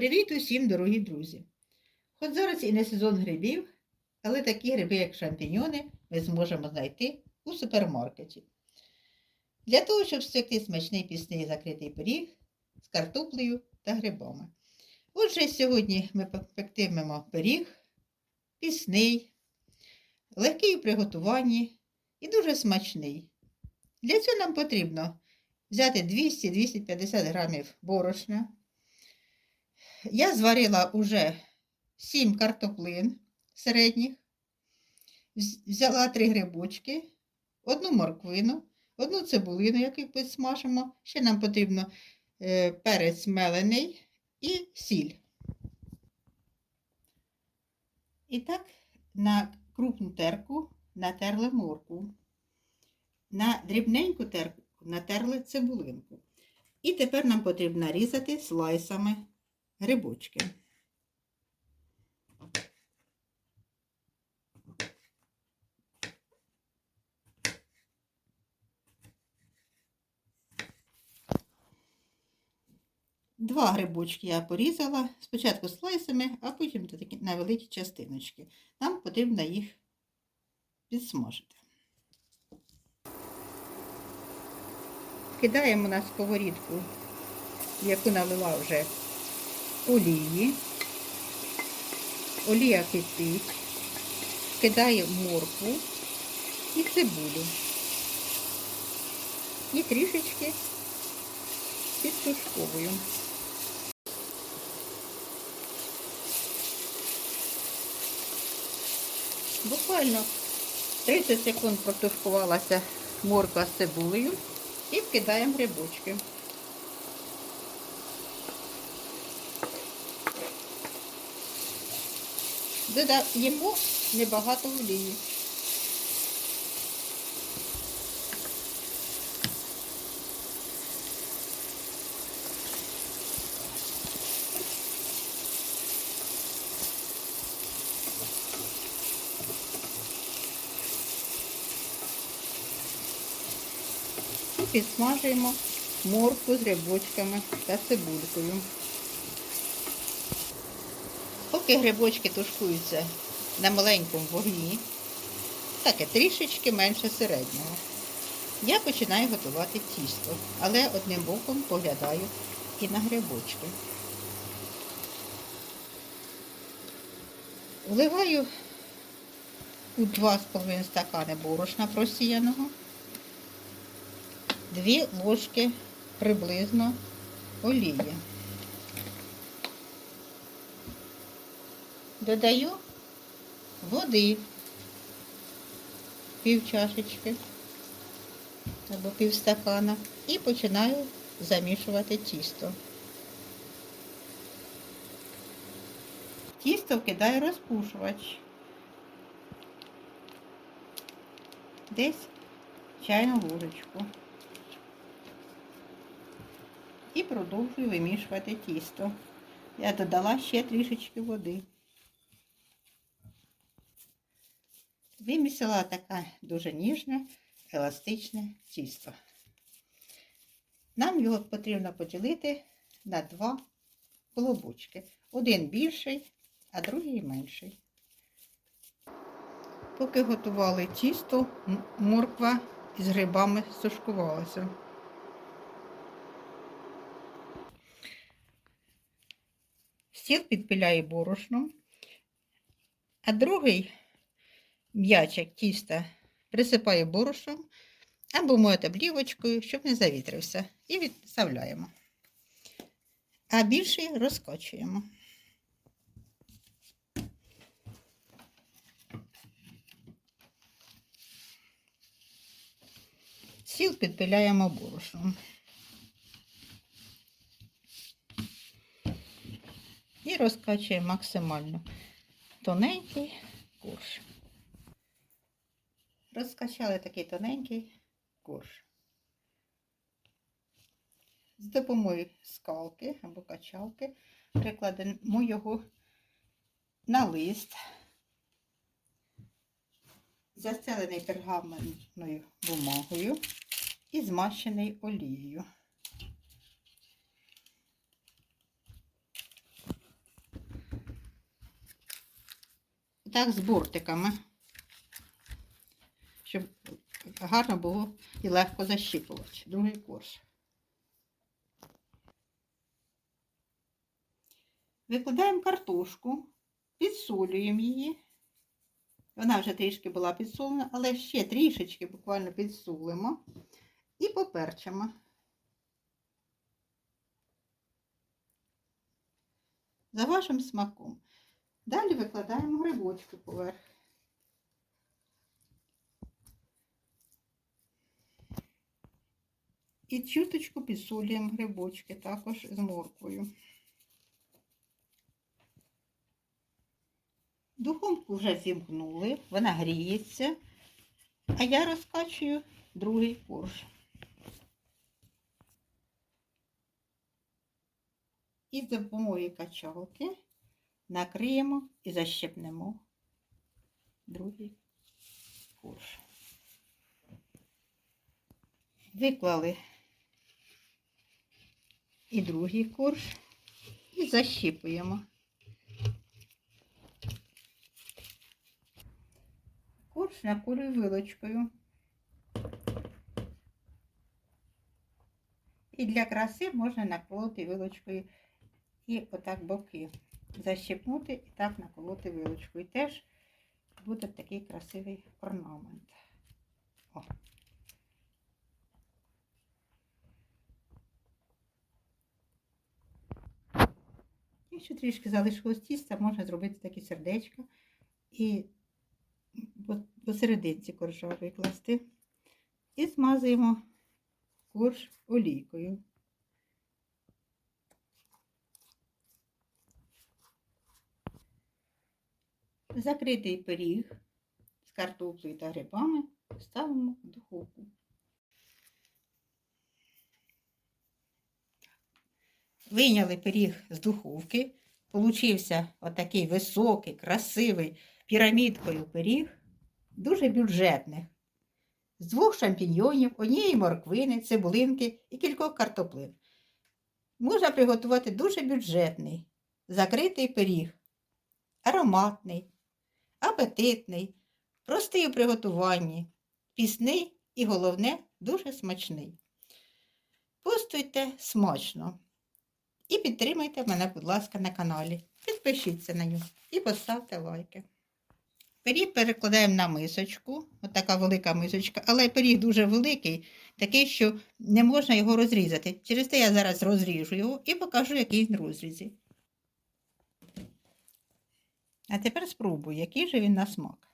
Привіт усім, дорогі друзі! Хоч зараз і не сезон грибів, але такі гриби, як шампіньони, ми зможемо знайти у супермаркеті. Для того, щоб спекти смачний пісний закритий пиріг з картоплею та грибами. Отже, сьогодні ми пектимемо пиріг пісний, легкий у приготуванні і дуже смачний. Для цього нам потрібно взяти 200-250 грамів борошна. Я зварила уже 7 картоплин середніх, взяла 3 грибочки, одну морквину, одну цибулину, яку підсмажимо. Ще нам потрібно е, перець мелений і сіль. І так, на крупну терку натерли морку. На дрібненьку терку натерли цибулинку. І тепер нам потрібно нарізати слайсами грибочки. Два грибочки я порізала, спочатку слайсами, а потім на великі частиночки. Нам потрібно їх підсмажити. Кидаємо на сковорідку, яку налила вже олії. Олія кипить, кидаю моркву і цибулю. І трішечки підтушковую. Буквально 30 секунд протушкувалася морква з цибулею і вкидаємо грибочки. Додаємо небагато олії. Підсмажуємо моркву з грибочками та цибулькою. Поки грибочки тушкуються на маленькому вогні, таке трішечки менше середнього, я починаю готувати тісто, але одним боком поглядаю і на грибочки. Вливаю у 2,5 стакани борошна просіяного, 2 ложки приблизно олії. Додаю води пів чашечки або пів стакана і починаю замішувати тісто. Тісто вкидаю розпушувач. Десь чайну ложечку. І продовжую вимішувати тісто. Я додала ще трішечки води. Вимісила таке дуже ніжне, еластичне тісто. Нам його потрібно поділити на два колобочки. Один більший, а другий менший. Поки готували тісто, морква з грибами сушкувалася. Стіл підпиляю борошном, а другий м'ячик тіста присипаю борошном або моєте облівочкою, щоб не завітрився. І відставляємо. А більший розкочуємо. Сіл підпиляємо борошном. І розкачуємо максимально тоненький корж розкачали такий тоненький корж. З допомогою скалки або качалки прикладемо його на лист, застелений пергаментною бумагою і змащений олією. Так, з бортиками гарно було і легко защіпувати. Другий корж. Викладаємо картошку, підсолюємо її. Вона вже трішки була підсолена, але ще трішечки буквально підсолимо і поперчимо. За вашим смаком. Далі викладаємо грибочки поверх. І чуточку підсолюємо грибочки також з морквою. Духовку вже зімкнули, вона гріється, а я розкачую другий корж. І з допомогою качалки накриємо і защепнемо другий корж. Виклали і другий корж і защіпуємо. Корж наколюю вилочкою. І для краси можна наколоти вилочкою і отак боки защипнути і так наколоти вилочкою. І теж буде такий красивий орнамент. О. Якщо трішки залишилось тіста, можна зробити такі сердечка і по- посерединці коржа викласти. І змазуємо корж олійкою. Закритий пиріг з картоплею та грибами ставимо в духовку. Вийняли пиріг з духовки. Получився отакий високий, красивий пірамідкою пиріг, дуже бюджетний. З двох шампіньйонів, однієї морквини, цибулинки і кількох картоплин. Можна приготувати дуже бюджетний, закритий пиріг, ароматний, апетитний, простий у приготуванні, пісний і, головне, дуже смачний. Постуйте смачно і підтримайте мене, будь ласка, на каналі. Підпишіться на нього і поставте лайки. Пиріг перекладаємо на мисочку, отака велика мисочка, але пиріг дуже великий, такий, що не можна його розрізати. Через те я зараз розріжу його і покажу, який він розрізі. А тепер спробую, який же він на смак.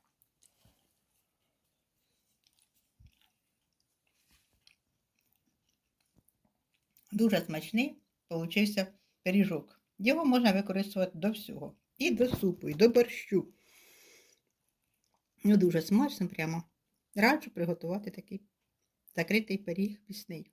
Дуже смачний получився пиріжок. Його можна використовувати до всього. І до супу, і до борщу. Ну, дуже смачно прямо. Раджу приготувати такий закритий пиріг пісний.